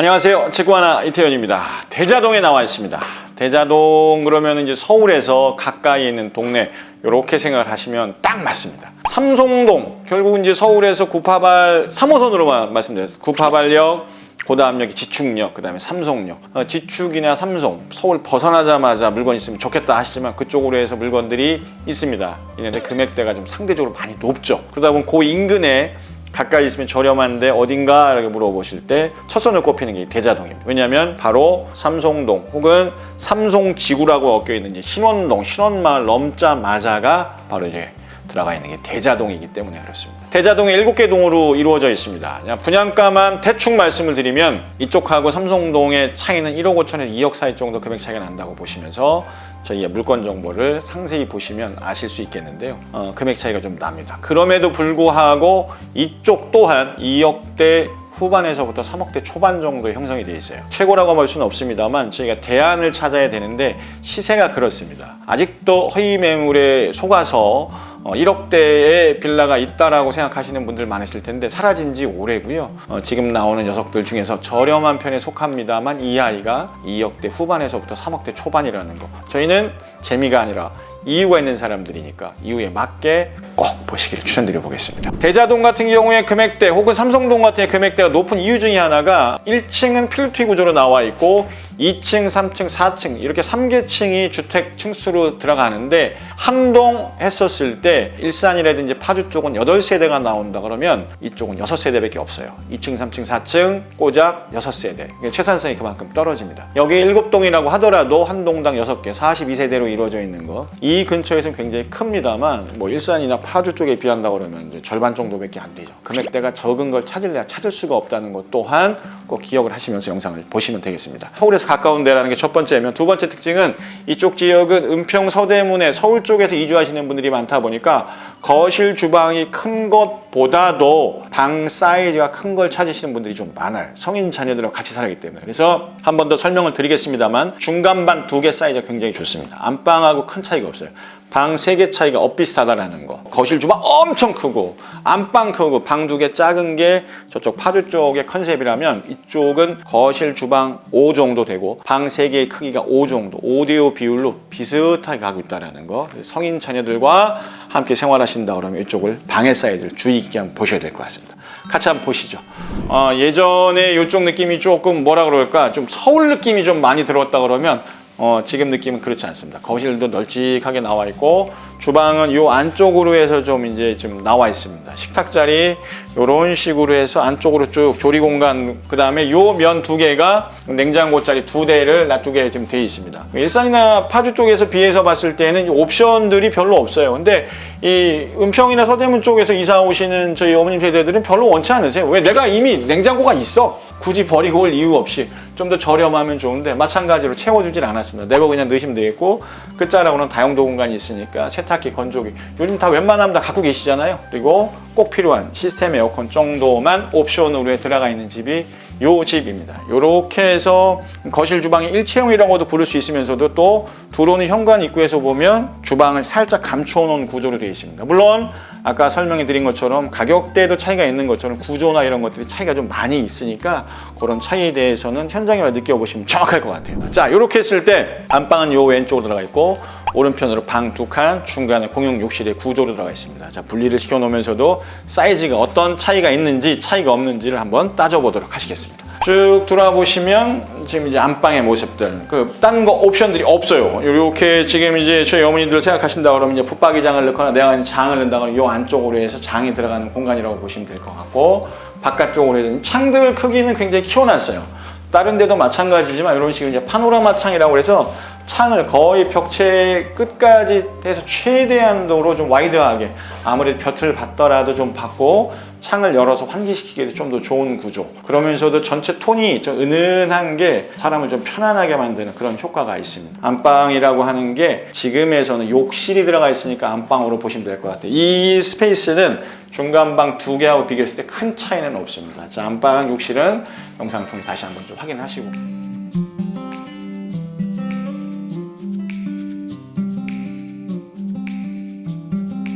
안녕하세요. 직구하나 이태현입니다. 대자동에 나와 있습니다. 대자동 그러면 이제 서울에서 가까이 있는 동네 이렇게 생각을 하시면 딱 맞습니다. 삼송동 결국 이제 서울에서 구파발 3호선으로만 말씀드렸어요. 구파발역 고다암역이 지축역, 그 다음에 삼송역. 어, 지축이나 삼송, 서울 벗어나자마자 물건 있으면 좋겠다 하시지만 그쪽으로 해서 물건들이 있습니다. 있는데 금액대가 좀 상대적으로 많이 높죠. 그러다 보면 그 인근에 가까이 있으면 저렴한데 어딘가 이렇게 물어보실 때 첫 손을 꼽히는 게 대자동입니다. 왜냐하면 바로 삼송동 혹은 삼송지구라고 엮여 있는 이제 신원동, 신원마을 넘자마자가 바로 이제 들어가 있는 게 대자동이기 때문에 그렇습니다. 대자동이 7개 동으로 이루어져 있습니다. 분양가만 대충 말씀을 드리면 이쪽하고 삼성동의 차이는 1억 5천에서 2억 사이 정도 금액 차이가 난다고 보시면서 저희의 물건 정보를 상세히 보시면 아실 수 있겠는데요. 어, 금액 차이가 좀 납니다. 그럼에도 불구하고 이쪽 또한 2억대 후반에서부터 3억대 초반 정도 형성이 되어 있어요. 최고라고 할 수는 없습니다만 저희가 대안을 찾아야 되는데 시세가 그렇습니다. 아직도 허위 매물에 속아서 어, 1억대의 빌라가 있다라고 생각하시는 분들 많으실 텐데 사라진 지 오래고요. 어, 지금 나오는 녀석들 중에서 저렴한 편에 속합니다만 이 아이가 2억대 후반에서부터 3억대 초반이라는 거. 저희는 재미가 아니라 이유가 있는 사람들이니까 이유에 맞게 꼭 보시기를 추천드려 보겠습니다. 대자동 같은 경우에 금액대 혹은 삼성동 같은 금액대가 높은 이유 중에 하나가 1층은 필투 구조로 나와 있고 2층, 3층, 4층 이렇게 3개층이 주택 층수로 들어가는데 한 동 했었을 때 일산이라든지 파주 쪽은 8세대가 나온다 그러면 이쪽은 6세대밖에 없어요. 2층, 3층, 4층 꼬작 6세대. 그러니까 채산성이 그만큼 떨어집니다. 여기 7동이라고 하더라도 한 동당 6개, 42세대로 이루어져 있는 거. 이 근처에서는 굉장히 큽니다만 뭐 일산이나 파주 쪽에 비한다 그러면 절반 정도밖에 안 되죠. 금액대가 적은 걸 찾을래야 찾을 수가 없다는 것 또한 꼭 기억을 하시면서 영상을 보시면 되겠습니다. 서울에서 가까운 데라는 게 첫 번째면 두 번째 특징은 이쪽 지역은 은평 서대문에 서울 쪽에서 이주하시는 분들이 많다 보니까 거실 주방이 큰 것보다도 방 사이즈가 큰 걸 찾으시는 분들이 좀 많아요. 성인 자녀들하고 같이 살기 때문에. 그래서 한 번 더 설명을 드리겠습니다만 중간반 두 개 사이즈가 굉장히 좋습니다. 안방하고 큰 차이가 없어요. 방 세 개 차이가 엇비슷하다라는 거. 거실 주방 엄청 크고 안방 크고 방 두 개 작은 게 저쪽 파주 쪽의 컨셉이라면 이쪽은 거실 주방 5 정도 되고 방 세 개의 크기가 5 정도 5대5 비율로 비슷하게 가고 있다라는 거. 성인 자녀들과 함께 생활하신다 그러면 이쪽을 방의 사이즈를 주의 깊게 한번 보셔야 될 것 같습니다. 같이 한번 보시죠. 어, 예전에 이쪽 느낌이 조금 뭐라 그럴까 좀 서울 느낌이 좀 많이 들었다 그러면 어, 지금 느낌은 그렇지 않습니다. 거실도 널찍하게 나와 있고 주방은 요 안쪽으로 해서 좀 이제 좀 나와 있습니다. 식탁 자리 요런 식으로 해서 안쪽으로 쭉 조리 공간 그다음에 요 면 두 개가 냉장고 자리 두 대를 놔두게 지금 돼 있습니다. 일산이나 파주 쪽에서 비해서 봤을 때는 이 옵션들이 별로 없어요. 근데 이 은평이나 서대문 쪽에서 이사 오시는 저희 어머님 세대들은 별로 원치 않으세요. 왜 내가 이미 냉장고가 있어. 굳이 버리고 올 이유 없이 좀 더 저렴하면 좋은데 마찬가지로 채워주질 않았습니다. 내고 그냥 넣으시면 되겠고 끝자락으로는 다용도 공간이 있으니까 세탁기, 건조기 요즘 다 웬만하면 다 갖고 계시잖아요. 그리고 꼭 필요한 시스템 에어컨 정도만 옵션으로 들어가 있는 집이 요 집입니다. 요렇게 해서 거실 주방이 일체형이라고도 부를 수 있으면서도 또 들어오는 현관 입구에서 보면 주방을 살짝 감춰 놓은 구조로 되어 있습니다. 물론 아까 설명해 드린 것처럼 가격대도 차이가 있는 것처럼 구조나 이런 것들이 차이가 좀 많이 있으니까 그런 차이에 대해서는 현장에만 느껴보시면 정확할 것 같아요. 자, 이렇게 했을 때 안방은 요 왼쪽으로 들어가 있고 오른편으로 방 두 칸, 중간에 공용 욕실의 구조로 들어가 있습니다. 자, 분리를 시켜 놓으면서도 사이즈가 어떤 차이가 있는지 차이가 없는지를 한번 따져보도록 하시겠습니다. 쭉 돌아보시면 지금 이제 안방의 모습들 그딴 거 옵션들이 없어요. 이렇게 지금 이제 저희 어머니들 생각하신다 그러면 이제 붙박이장을 넣거나 내가 장을 넣는다 그러면 이 안쪽으로 해서 장이 들어가는 공간이라고 보시면 될 것 같고 바깥쪽으로 해서 창들 크기는 굉장히 키워놨어요. 다른 데도 마찬가지지만 이런 식으로 이제 파노라마 창이라고 해서 창을 거의 벽체 끝까지 해서 최대한도로 좀 와이드하게 아무리 볕을 받더라도 좀 받고 창을 열어서 환기시키기에도 좀 더 좋은 구조. 그러면서도 전체 톤이 좀 은은한 게 사람을 좀 편안하게 만드는 그런 효과가 있습니다. 안방이라고 하는 게 지금에서는 욕실이 들어가 있으니까 안방으로 보시면 될 것 같아요. 이 스페이스는 중간방 두 개하고 비교했을 때 큰 차이는 없습니다. 자 안방 욕실은 영상 통해 다시 한번 좀 확인하시고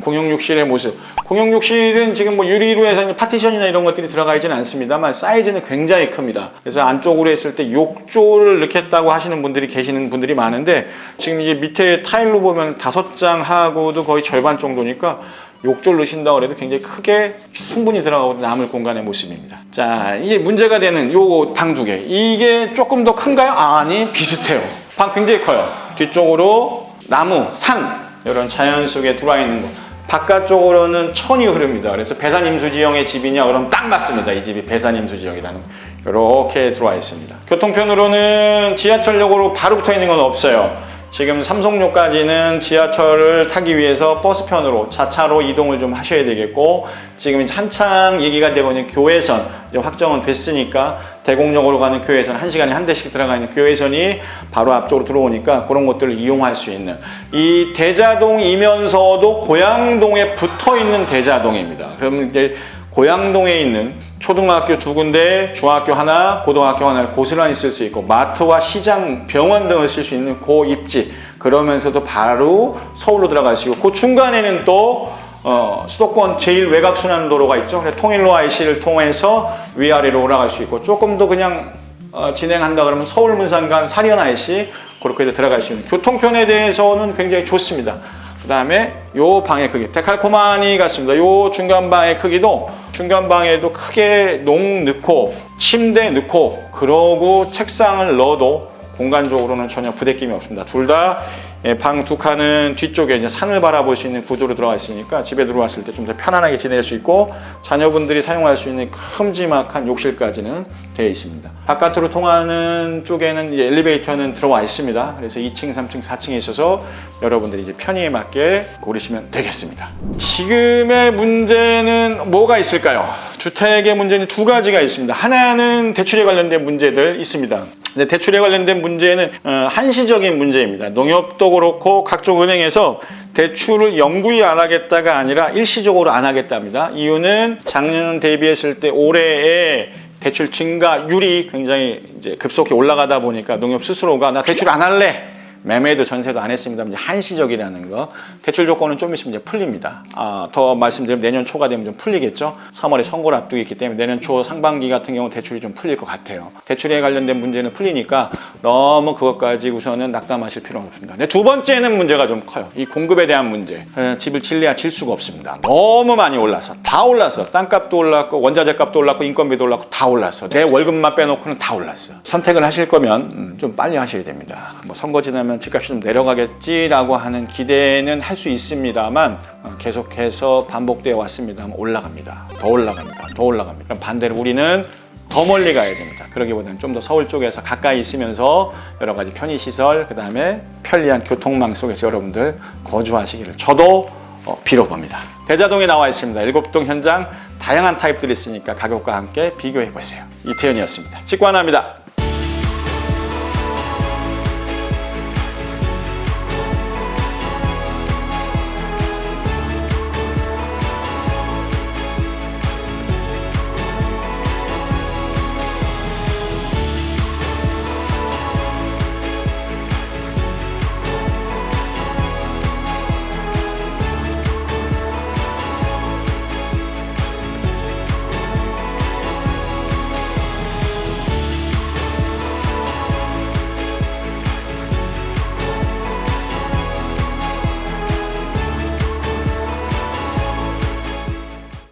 공용욕실의 모습. 공용욕실은 지금 뭐 유리로 해서 파티션이나 이런 것들이 들어가 있지는 않습니다만 사이즈는 굉장히 큽니다. 그래서 안쪽으로 했을 때 욕조를 넣겠다고 하시는 분들이 계시는 분들이 많은데 지금 이제 밑에 타일로 보면 다섯 장 하고도 거의 절반 정도니까 욕조를 넣으신다고 해도 굉장히 크게 충분히 들어가고 남을 공간의 모습입니다. 자, 이게 문제가 되는 요 방 두 개. 이게 조금 더 큰가요? 아니, 비슷해요. 방 굉장히 커요. 뒤쪽으로 나무, 산, 이런 자연 속에 들어와 있는 거. 바깥쪽으로는 천이 흐릅니다. 그래서 배산 임수 지형의 집이냐? 그럼 딱 맞습니다. 이 집이 배산 임수 지형이라는 거. 이렇게 들어와 있습니다. 교통편으로는 지하철역으로 바로 붙어 있는 건 없어요. 지금 삼성역까지는 지하철을 타기 위해서 버스편으로 자차로 이동을 좀 하셔야 되겠고 지금 한창 얘기가 되고 있는 교회선 확정은 됐으니까 대공역으로 가는 교회선 한 시간에 한 대씩 들어가 있는 교회선이 바로 앞쪽으로 들어오니까 그런 것들을 이용할 수 있는 이 대자동이면서도 고양동에 붙어 있는 대자동입니다. 그러면 이제 고양동에 있는 초등학교 두 군데, 중학교 하나, 고등학교 하나를 고스란히 쓸 수 있고 마트와 시장, 병원 등을 쓸 수 있는 고 입지 그러면서도 바로 서울로 들어갈 수 있고 그 중간에는 또 어, 수도권 제일 외곽 순환 도로가 있죠. 그래서 통일로 IC를 통해서 위아래로 올라갈 수 있고 조금 더 그냥 어, 진행한다 그러면 서울 문산간 사리언 IC 그렇게 들어갈 수 있는 교통편에 대해서는 굉장히 좋습니다. 그 다음에 요 방의 크기 데칼코마니 같습니다. 요 중간 방의 크기도 중간 방에도 크게 농 넣고 침대 넣고 그러고 책상을 넣어도 공간적으로는 전혀 부대낌이 없습니다. 둘 다 방 두 칸은 뒤쪽에 이제 산을 바라볼 수 있는 구조로 들어가 있으니까 집에 들어왔을 때 좀 더 편안하게 지낼 수 있고 자녀분들이 사용할 수 있는 큼지막한 욕실까지는 되어 있습니다. 바깥으로 통하는 쪽에는 이제 엘리베이터는 들어와 있습니다. 그래서 2층, 3층, 4층에 있어서 여러분들이 이제 편의에 맞게 고르시면 되겠습니다. 지금의 문제는 뭐가 있을까요? 주택의 문제는 두 가지가 있습니다. 하나는 대출에 관련된 문제들 있습니다. 근데 대출에 관련된 문제는 어, 한시적인 문제입니다. 농협도 그렇고 각종 은행에서 대출을 영구히 안 하겠다가 아니라 일시적으로 안 하겠답니다. 이유는 작년 대비했을 때 올해에 대출 증가율이 굉장히 이제 급속히 올라가다 보니까 농협 스스로가 나 대출 안 할래. 매매도 전세도 안 했습니다. 이제 한시적이라는 거. 대출 조건은 좀 있으면 이제 풀립니다. 아, 더 말씀드리면 내년 초가 되면 좀 풀리겠죠. 3월에 선거를 앞두고 있기 때문에 내년 초 상반기 같은 경우 대출이 좀 풀릴 것 같아요. 대출에 관련된 문제는 풀리니까 너무 그것 가지고서는 낙담하실 필요는 없습니다. 근데 두 번째는 문제가 좀 커요. 이 공급에 대한 문제. 에, 집을 질래야 질 수가 없습니다. 너무 많이 올라서 다 올라서 땅값도 올랐고 원자재 값도 올랐고 인건비도 올랐고 다 올랐어. 내 월급만 빼놓고는 다 올랐어. 선택을 하실 거면 음, 좀 빨리 하셔야 됩니다. 뭐 선거 지나면 집값이 좀 내려가겠지라고 하는 기대는 할 수 있습니다만 어, 계속해서 반복되어 왔습니다만 올라갑니다. 더 올라갑니다. 더 올라갑니다. 그럼 반대로 우리는 더 멀리 가야 됩니다. 그러기보다는 좀 더 서울 쪽에서 가까이 있으면서 여러 가지 편의 시설, 그 다음에 편리한 교통망 속에서 여러분들 거주하시기를 저도 어, 빌어봅니다. 대자동에 나와 있습니다. 일곱 동 현장 다양한 타입들이 있으니까 가격과 함께 비교해 보세요. 이태현이었습니다. 직관합니다.